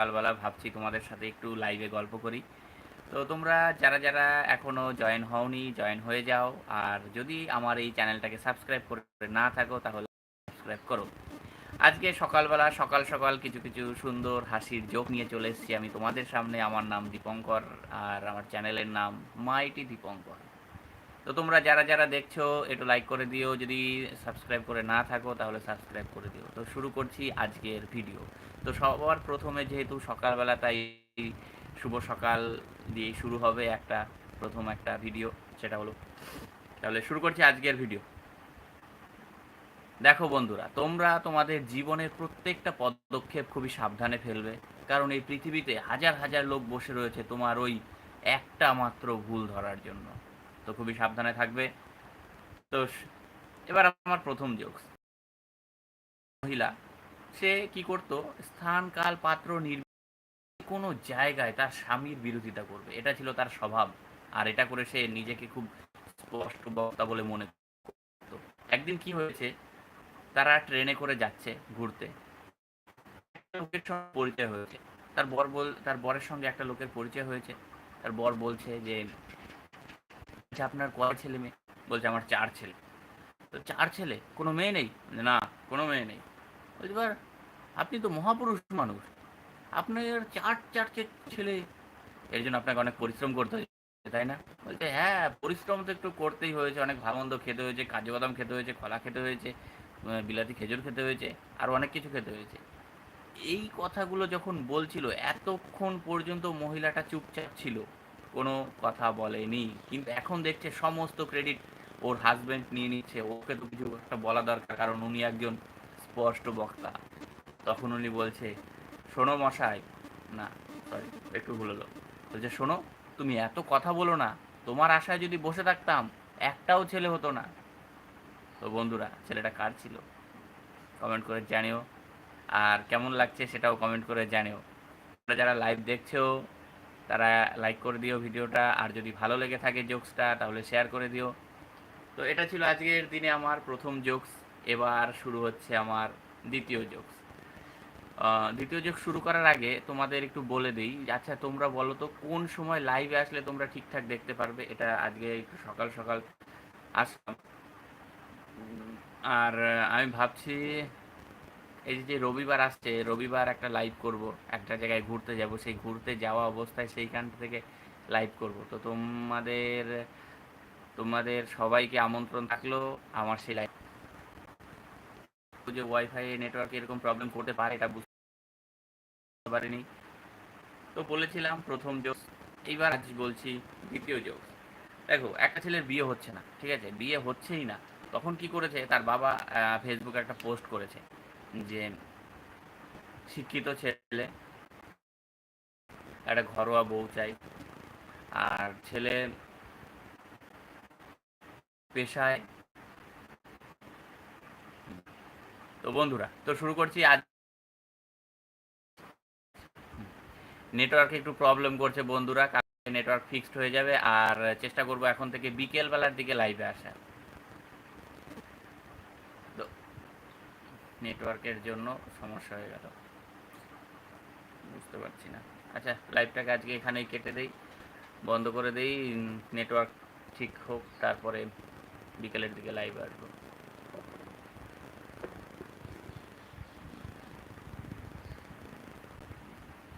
সকালবেলা ভাবছি তোমাদের সাথে একটু লাইভে গল্প করি। তো তোমরা যারা যারা এখনও জয়েন হওনি জয়েন হয়ে যাও। আর যদি আমার এই চ্যানেলটাকে সাবস্ক্রাইব করে না থাকো, তাহলে সাবস্ক্রাইব করো। আজকে সকালবেলা সকাল সকাল কিছু কিছু সুন্দর হাসির যোগ নিয়ে চলে এসেছি আমি তোমাদের সামনে। আমার নাম দীপঙ্কর আর আমার চ্যানেলের নাম মাইটি দীপঙ্কর। তো তোমরা যারা যারা দেখছ, একটু লাইক করে দিও। যদি সাবস্ক্রাইব করে না থাকো, তাহলে সাবস্ক্রাইব করে দিও। তো শুরু করছি আজকের ভিডিও তো সবার প্রথমে যেহেতু সকালবেলা, তাই শুভ সকাল দিয়ে শুরু হবে একটা, প্রথম একটা ভিডিও সেটা হলো। তাহলে শুরু করছি আজকের ভিডিও দেখো বন্ধুরা, তোমরা তোমাদের জীবনের প্রত্যেকটা পদক্ষেপ খুবই সাবধানে ফেলবে। কারণ এই পৃথিবীতে হাজার হাজার লোক বসে রয়েছে তোমার ওই একটা মাত্র ভুল ধরার জন্য। তো খুবই সাবধানে থাকবে। তো এবার আমার প্রথম জোকস মহিলা, সে কি করতো? স্থান, কাল, পাত্র নির কোনো জায়গায় তার স্বামীর বিরোধিতা করবে। এটা ছিল তার স্বভাব। আর এটা করে সে নিজেকে খুব স্পষ্ট বক্তা বলে মনে করতো। একদিন কি হয়েছে? তারা ট্রেনে করে যাচ্ছে ঘুরতে। লোকের সঙ্গে পরিচয় হয়েছে। তার বর বল তার বরের সঙ্গে একটা লোকের পরিচয় হয়েছে। তার বর বলছে যে আচ্ছা আপনার কয় ছেলে মেয়ে? বলছে আমার চার ছেলে। তো চার ছেলে? কোনো মেয়ে নেই? বলছে, না কোনো মেয়ে নেই। বলছে এবার আপনি তো মহাপুরুষ মানুষ। আপনার চার চার ছেলে। এর জন্য আপনাকে অনেক পরিশ্রম করতে হয়েছে তাই না? বলছে হ্যাঁ পরিশ্রম তো একটু করতেই হয়েছে। অনেক ভালো মন্দ খেতে হয়েছে কাজু বাদাম খেতে হয়েছে কলা খেতে হয়েছে বিলাতি খেজুর খেতে হয়েছে আরও অনেক কিছু খেতে হয়েছে। এই কথাগুলো যখন বলছিল এতক্ষণ পর্যন্ত মহিলাটা চুপচাপ ছিল। কোনো কথা বলেনি। কিন্তু এখন দেখছে সমস্ত ক্রেডিট ওর হাজবেন্ড নিয়ে নিচ্ছে। ওকে তো কিছু একটা বলা দরকার, কারণ উনি একজন স্পষ্ট বক্তা। তখন উনি বলছে, শোনো মশাই। না সরি একটু ভুল হলো। বলছে, শোনো, তুমি এত কথা বলো না। তোমার আশায় যদি বসে থাকতাম, একটাও ছেলে হতো না। তো বন্ধুরা, ছেলেটা কার ছিল? কমেন্ট করে জানিও। আর কেমন লাগছে সেটাও কমেন্ট করে জানিও। যারা লাইভ দেখছ তারা লাইক করে দিও ভিডিওটা। আর যদি ভালো লেগে থাকে জোকসটা তাহলে শেয়ার করে দিও। তো এটা ছিল আজকের দিনে আমার প্রথম জোকস এবার শুরু হচ্ছে আমার দ্বিতীয় জোকস দ্বিতীয় জোক শুরু করার আগে তোমাদের একটু বলে দিই। আচ্ছা তোমরা বলো তো, কোন সময় লাইভে আসলে তোমরা ঠিকঠাক দেখতে পারবে? এটা আজকে একটু সকাল সকাল আসলাম। আর আমি ভাবছি এই যে রবিবার আসছে, রবিবার একটা লাইভ করব, একটা জায়গায় ঘুরতে যাব। সেই ঘুরতে যাওয়া অবস্থায় সেইখান থেকে লাইভ করব। তো তোমাদের তোমাদের সবাইকে আমন্ত্রণ থাকল আমার সেই লাইভ যে ওয়াইফাই নেটওয়ার্কে এরকম প্রবলেম করতে পারে এটা বুঝতে পারিনি। তো বলেছিলাম প্রথম জোক এইবার আজ বলছি দ্বিতীয় জোক দেখো, একটা ছেলের বিয়ে হচ্ছে না, ঠিক আছে? বিয়ে হচ্ছেই না। তখন কি করেছে? তার বাবা ফেসবুকে একটা পোস্ট করেছে। যে শিক্ষিত ছেলে, একটা ঘরোয়া বউ চাই, আর ছেলে পেশায় তো বন্ধুরা, তো শুরু করছি আজ। নেটওয়ার্কে একটু প্রবলেম করছে বন্ধুরা নেটওয়ার্ক ফিক্সড হয়ে যাবে, আর চেষ্টা করব এখন থেকে বিকেল বেলার দিকে লাইভে আসা। নেটওয়ার্কের জন্য সমস্যা হয়ে গেল। বুঝতে পারছি না। আচ্ছা লাইভটাকে আজকে এখানেই কেটে দেই, বন্ধ করে দেই নেটওয়ার্ক ঠিক হোক, তারপরে বিকেলের দিকে লাইভ আসব।